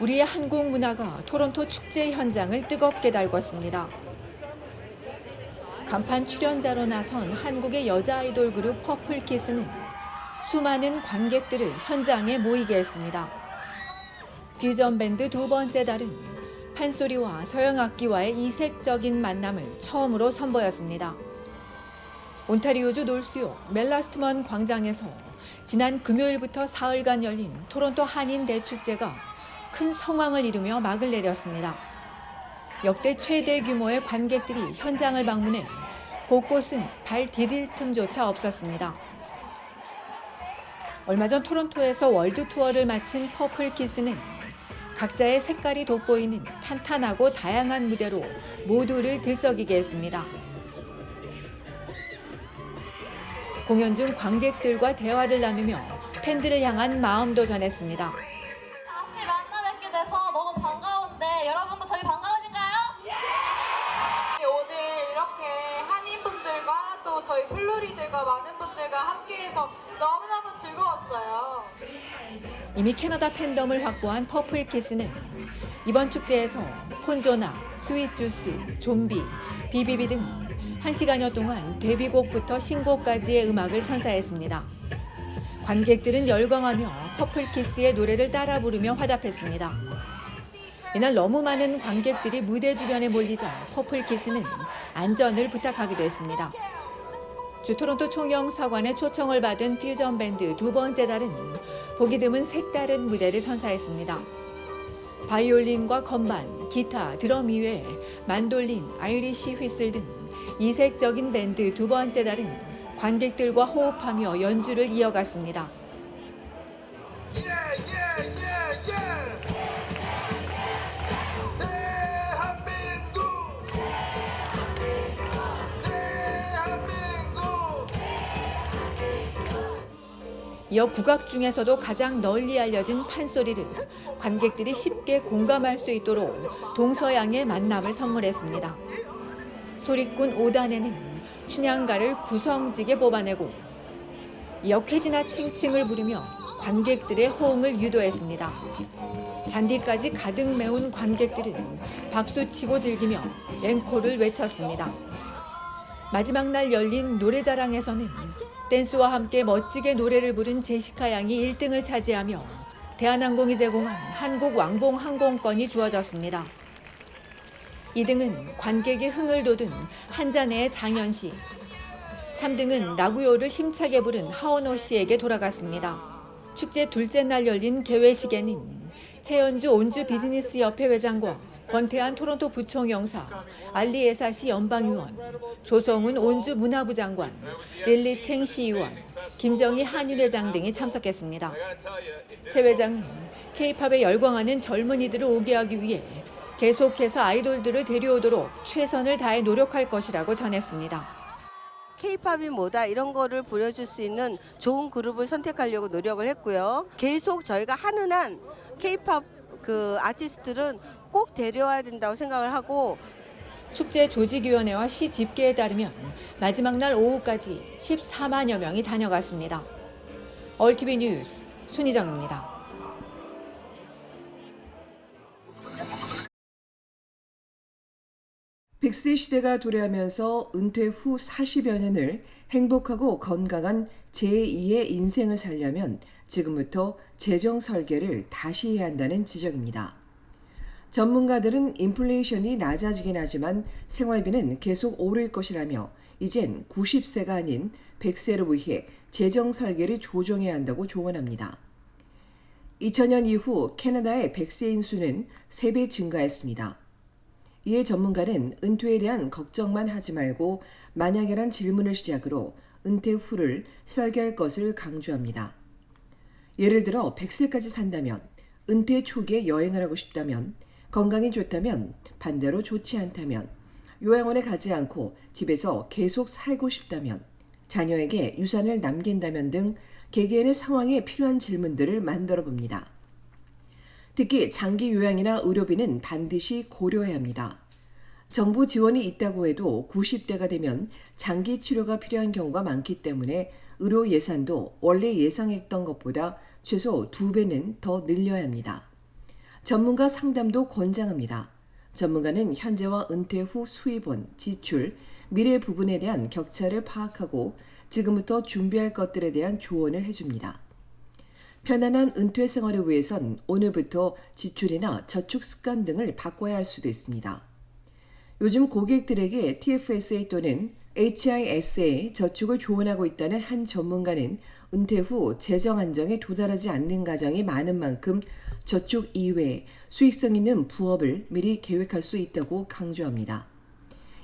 우리의 한국 문화가 토론토 축제 현장을 뜨겁게 달궜습니다. 간판 출연자로 나선 한국의 여자 아이돌 그룹 퍼플키스는 수많은 관객들을 현장에 모이게 했습니다. 퓨전 밴드 두 번째 달은 판소리와 서양 악기와의 이색적인 만남을 처음으로 선보였습니다. 온타리오주 놀수요 멜라스트먼 광장에서 지난 금요일부터 사흘간 열린 토론토 한인 대축제가 큰 성황을 이루며 막을 내렸습니다. 역대 최대 규모의 관객들이 현장을 방문해 곳곳은 발 디딜 틈조차 없었습니다. 얼마 전 토론토에서 월드 투어를 마친 퍼플 키스는 각자의 색깔이 돋보이는 탄탄하고 다양한 무대로 모두를 들썩이게 했습니다. 공연 중 관객들과 대화를 나누며 팬들을 향한 마음도 전했습니다. 이미 캐나다 팬덤을 확보한 퍼플키스는 이번 축제에서 폰조나, 스윗주스, 좀비, 비비비 등 1시간여 동안 데뷔곡부터 신곡까지의 음악을 선사했습니다. 관객들은 열광하며 퍼플키스의 노래를 따라 부르며 화답했습니다. 이날 너무 많은 관객들이 무대 주변에 몰리자 퍼플키스는 안전을 부탁하기도 했습니다. 주 토론토 총영사관의 초청을 받은 퓨전 밴드 두 번째 달은 보기 드문 색다른 무대를 선사했습니다. 바이올린과 건반, 기타, 드럼 이외에 만돌린, 아이리시 휘슬 등 이색적인 밴드 두 번째 달은 관객들과 호흡하며 연주를 이어갔습니다. 이어 국악 중에서도 가장 널리 알려진 판소리를 관객들이 쉽게 공감할 수 있도록 동서양의 만남을 선물했습니다. 소리꾼 5단에는 춘향가를 구성지게 뽑아내고 쾌지나 칭칭을 부르며 관객들의 호응을 유도했습니다. 잔디까지 가득 메운 관객들은 박수치고 즐기며 앵콜을 외쳤습니다. 마지막 날 열린 노래자랑에서는 댄스와 함께 멋지게 노래를 부른 제시카 양이 1등을 차지하며 대한항공이 제공한 한국 왕복 항공권이 주어졌습니다. 2등은 관객의 흥을 돋운 한 잔의 장현 씨. 3등은 라구요를 힘차게 부른 하원호 씨에게 돌아갔습니다. 축제 둘째 날 열린 개회식에는 최연주 온주 비즈니스 협회 회장과 권태한 토론토 부총 영사, 알리 에사시 연방의원, 조성훈 온주 문화부 장관, 릴리 챙 시의원, 김정희 한일회장 등이 참석했습니다. 최 회장은 K-팝에 열광하는 젊은이들을 오게 하기 위해 계속해서 아이돌들을 데려오도록 최선을 다해 노력할 것이라고 전했습니다. 케이팝이 뭐다 이런 거를 보여줄 수 있는 좋은 그룹을 선택하려고 노력을 했고요. 계속 저희가 하는 한 케이팝 그 아티스트들은 꼭 데려와야 된다고 생각을 하고 축제 조직위원회와 시 집계에 따르면 마지막 날 오후까지 14만여 명이 다녀갔습니다. 얼티비 뉴스 손희정입니다. 백세 시대가 도래하면서 은퇴 후 40여 년을 행복하고 건강한 제2의 인생을 살려면 지금부터 재정 설계를 다시 해야 한다는 지적입니다. 전문가들은 인플레이션이 낮아지긴 하지만 생활비는 계속 오를 것이라며 이젠 90세가 아닌 100세를 위해 재정 설계를 조정해야 한다고 조언합니다. 2000년 이후 캐나다의 100세 인 수는 3배 증가했습니다. 이에 전문가는 은퇴에 대한 걱정만 하지 말고 만약이란 질문을 시작으로 은퇴 후를 설계할 것을 강조합니다. 예를 들어 100세까지 산다면, 은퇴 초기에 여행을 하고 싶다면, 건강이 좋다면, 반대로 좋지 않다면, 요양원에 가지 않고 집에서 계속 살고 싶다면, 자녀에게 유산을 남긴다면 등 개개인의 상황에 필요한 질문들을 만들어 봅니다. 특히 장기 요양이나 의료비는 반드시 고려해야 합니다. 정부 지원이 있다고 해도 90대가 되면 장기 치료가 필요한 경우가 많기 때문에 의료 예산도 원래 예상했던 것보다 최소 2배는 더 늘려야 합니다. 전문가 상담도 권장합니다. 전문가는 현재와 은퇴 후 수입원, 지출, 미래 부분에 대한 격차를 파악하고 지금부터 준비할 것들에 대한 조언을 해줍니다. 편안한 은퇴 생활을 위해선 오늘부터 지출이나 저축 습관 등을 바꿔야 할 수도 있습니다. 요즘 고객들에게 TFSA 또는 HISA 저축을 조언하고 있다는 한 전문가는 은퇴 후 재정 안정에 도달하지 않는 가정이 많은 만큼 저축 이외에 수익성 있는 부업을 미리 계획할 수 있다고 강조합니다.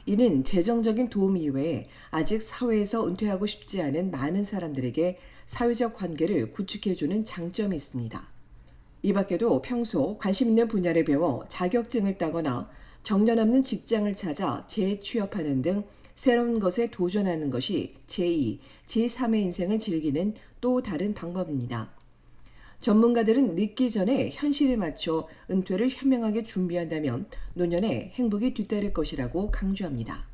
이는 재정적인 도움 이외에 아직 사회에서 은퇴하고 싶지 않은 많은 사람들에게 사회적 관계를 구축해주는 장점이 있습니다. 이 밖에도 평소 관심 있는 분야를 배워 자격증을 따거나 정년 없는 직장을 찾아 재취업하는 등 새로운 것에 도전하는 것이 제2, 제3의 인생을 즐기는 또 다른 방법입니다. 전문가들은 늦기 전에 현실에 맞춰 은퇴를 현명하게 준비한다면 노년에 행복이 뒤따를 것이라고 강조합니다.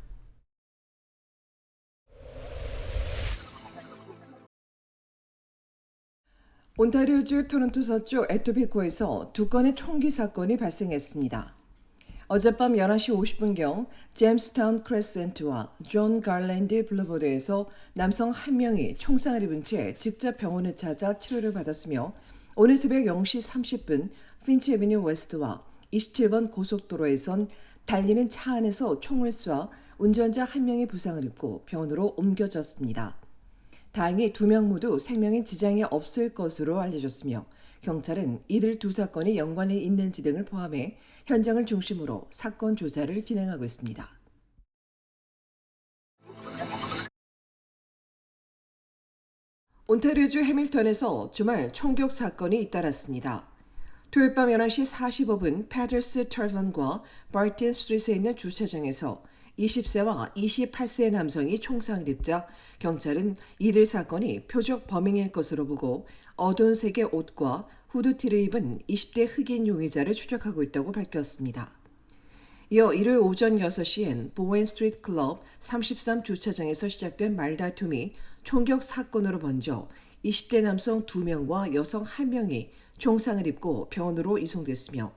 온타리오주 토론토 서쪽 에토비코에서 두 건의 총기 사건이 발생했습니다. 어젯밤 11시 50분경 제임스타운 크레센트와 존 갈랜드 블루보드에서 남성 한 명이 총상을 입은 채 직접 병원을 찾아 치료를 받았으며 오늘 새벽 0시 30분 핀치 에비뉴 웨스트와 27번 고속도로에선 달리는 차 안에서 총을 쏴 운전자 한 명이 부상을 입고 병원으로 옮겨졌습니다. 다행히 두 명 모두 생명에 지장이 없을 것으로 알려졌으며 경찰은 이들 두 사건이 연관이 있는지 등을 포함해 현장을 중심으로 사건 조사를 진행하고 있습니다. 온타리오주 해밀턴에서 주말 총격 사건이 잇따랐습니다. 토요일 밤 11시 45분 패더스 터번과 바르틴 스트리트에 있는 주차장에서 20세와 28세의 남성이 총상을 입자 경찰은 이들 사건이 표적 범행일 것으로 보고 어두운 색의 옷과 후드티를 입은 20대 흑인 용의자를 추적하고 있다고 밝혔습니다. 이어 일요일 오전 6시엔 보웬 스트리트 클럽 33 주차장에서 시작된 말다툼이 총격 사건으로 번져 20대 남성 2명과 여성 1명이 총상을 입고 병원으로 이송됐으며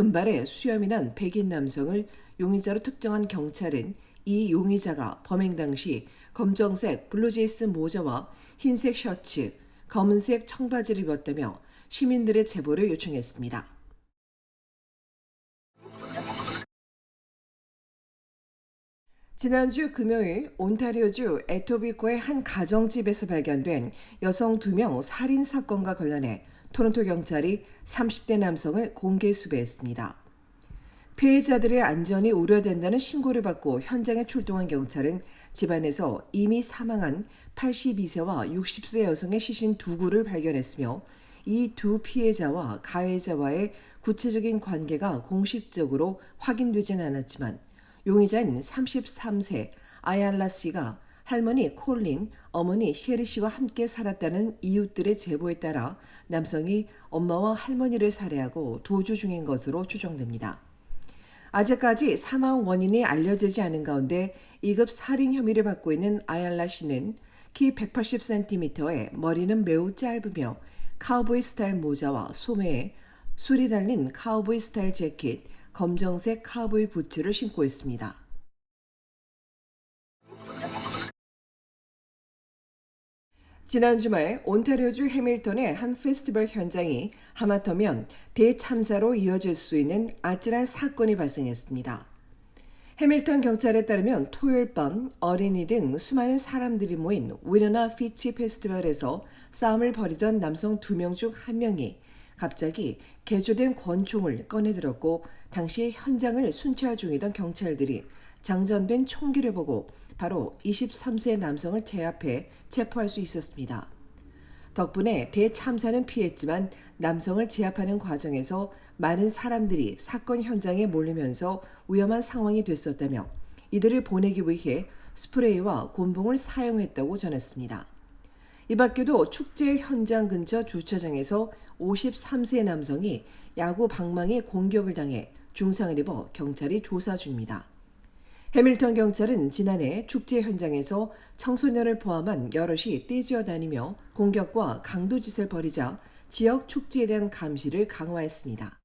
금발에 수염이 난 백인 남성을 용의자로 특정한 경찰은 이 용의자가 범행 당시 검정색 블루제이스 모자와 흰색 셔츠, 검은색 청바지를 입었다며 시민들의 제보를 요청했습니다. 지난주 금요일 온타리오주 에토비코의 한 가정집에서 발견된 여성 2명 살인 사건과 관련해 토론토 경찰이 30대 남성을 공개 수배했습니다. 피해자들의 안전이 우려된다는 신고를 받고 현장에 출동한 경찰은 집안에서 이미 사망한 82세와 60세 여성의 시신 두 구를 발견했으며 이 두 피해자와 가해자와의 구체적인 관계가 공식적으로 확인되진 않았지만 용의자인 33세 아얄라 씨가 할머니 콜린, 어머니 셰리 씨와 함께 살았다는 이웃들의 제보에 따라 남성이 엄마와 할머니를 살해하고 도주 중인 것으로 추정됩니다. 아직까지 사망 원인이 알려지지 않은 가운데 2급 살인 혐의를 받고 있는 아얄라 씨는 키 180cm에 머리는 매우 짧으며 카우보이 스타일 모자와 소매에 술이 달린 카우보이 스타일 재킷, 검정색 카우보이 부츠를 신고 있습니다. 지난 주말 온타리오주 해밀턴의 한 페스티벌 현장이 하마터면 대참사로 이어질 수 있는 아찔한 사건이 발생했습니다. 해밀턴 경찰에 따르면 토요일 밤 어린이 등 수많은 사람들이 모인 위너나 피치 페스티벌에서 싸움을 벌이던 남성 두 명 중 한 명이 갑자기 개조된 권총을 꺼내들었고 당시 현장을 순찰 중이던 경찰들이 장전된 총기를 보고 바로 23세 남성을 제압해 체포할 수 있었습니다. 덕분에 대참사는 피했지만 남성을 제압하는 과정에서 많은 사람들이 사건 현장에 몰리면서 위험한 상황이 됐었다며 이들을 보내기 위해 스프레이와 곤봉을 사용했다고 전했습니다. 이 밖에도 축제 현장 근처 주차장에서 53세 남성이 야구 방망이 공격을 당해 중상을 입어 경찰이 조사 중입니다. 해밀턴 경찰은 지난해 축제 현장에서 청소년을 포함한 여럿이 떼지어 다니며 공격과 강도 짓을 벌이자 지역 축제에 대한 감시를 강화했습니다.